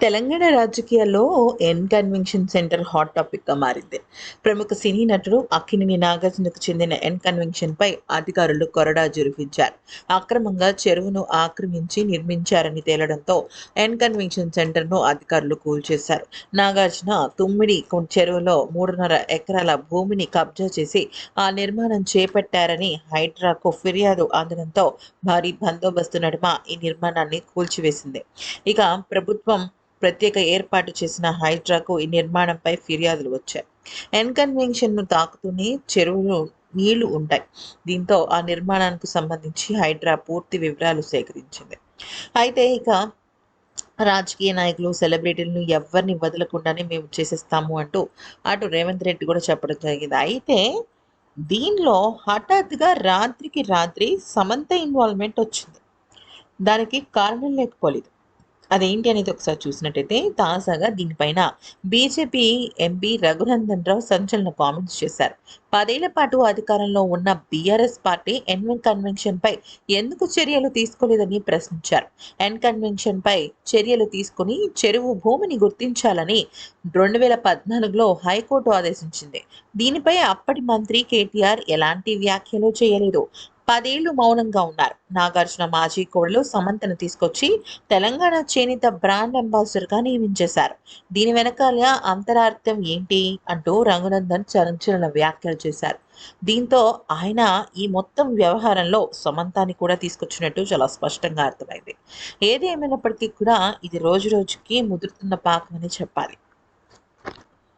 తెలంగాణ రాజకీయాల్లో ఎన్ convention centre hot టాపిక్గా మారింది. ప్రముఖ సినీ నటుడు అక్కినేని నాగార్జునకు చెందిన ఎన్ కన్వెన్షన్పై అధికారులు కొరడా జురిపించారు. అక్రమంగా చెరువును ఆక్రమించి నిర్మించారని తేలడంతో ఎన్ కన్వెన్షన్ సెంటర్ను అధికారులు కూల్చేశారు. నాగార్జున తుమ్మిడి చెరువులో మూడున్నర ఎకరాల భూమిని కబ్జా చేసి ఆ నిర్మాణం చేపట్టారని హైడ్రాకు ఫిర్యాదు అందడంతో భారీ బందోబస్తు నడుమ ఈ నిర్మాణాన్ని కూల్చివేసింది. ఇక ప్రభుత్వం ప్రత్యేక ఏర్పాటు చేసిన హైడ్రాకు ఈ నిర్మాణంపై ఫిర్యాదులు వచ్చాయి. ఎన్కన్వెన్షన్ను తాకుతూనే చెరువులు నీళ్ళు ఉంటాయి. దీంతో ఆ నిర్మాణానికి సంబంధించి హైడ్రా పూర్తి వివరాలు సేకరించింది. అయితే ఇక రాజకీయ నాయకులు సెలబ్రిటీలను ఎవరిని వదలకుండానే మేము చేసేస్తాము అంటూ అటు రేవంత్ రెడ్డి కూడా చెప్పడం జరిగింది. అయితే దీనిలో హఠాత్తుగా రాత్రికి రాత్రి సమంత ఇన్వాల్వ్మెంట్ వచ్చింది. దానికి కారణం లేకపోలేదు. అదేంటి అనేది ఒకసారి చూసినట్టయితే తాజాగా దీనిపైన బీజేపీ ఎంపీ రఘునందన్ రావు సంచలన కామెంట్స్ చేశారు. పదేళ్ళ పాటు అధికారంలో ఉన్న బీఆర్ఎస్ పార్టీ ఎన్వెన్ కన్వెన్షన్ పై ఎందుకు చర్యలు తీసుకోలేదని ప్రశ్నించారు. ఎన్ కన్వెన్షన్ పై చర్యలు తీసుకుని చెరువు భూమిని గుర్తించాలని రెండు వేల పద్నాలుగులో హైకోర్టు ఆదేశించింది. దీనిపై అప్పటి మంత్రి కేటీఆర్ ఎలాంటి వ్యాఖ్యలు చేయలేదు. పదేళ్ళు మౌనంగా ఉన్నారు. నాగార్జున మాజీ కోడలు సమంతను తీసుకొచ్చి తెలంగాణ చేనేత బ్రాండ్ అంబాసిడర్గా నియమించేశారు. దీని వెనకాల అంతరార్థం ఏంటి అంటూ రంగునందన్ చరంచరణ వ్యాఖ్యలు చేశారు. దీంతో ఆయన ఈ మొత్తం వ్యవహారంలో సమంతాన్ని కూడా తీసుకొచ్చినట్టు చాలా స్పష్టంగా అర్థమైంది. ఏది ఏమైనప్పటికీ కూడా ఇది రోజు రోజుకి ముదురుతున్న పాకమని చెప్పాలి.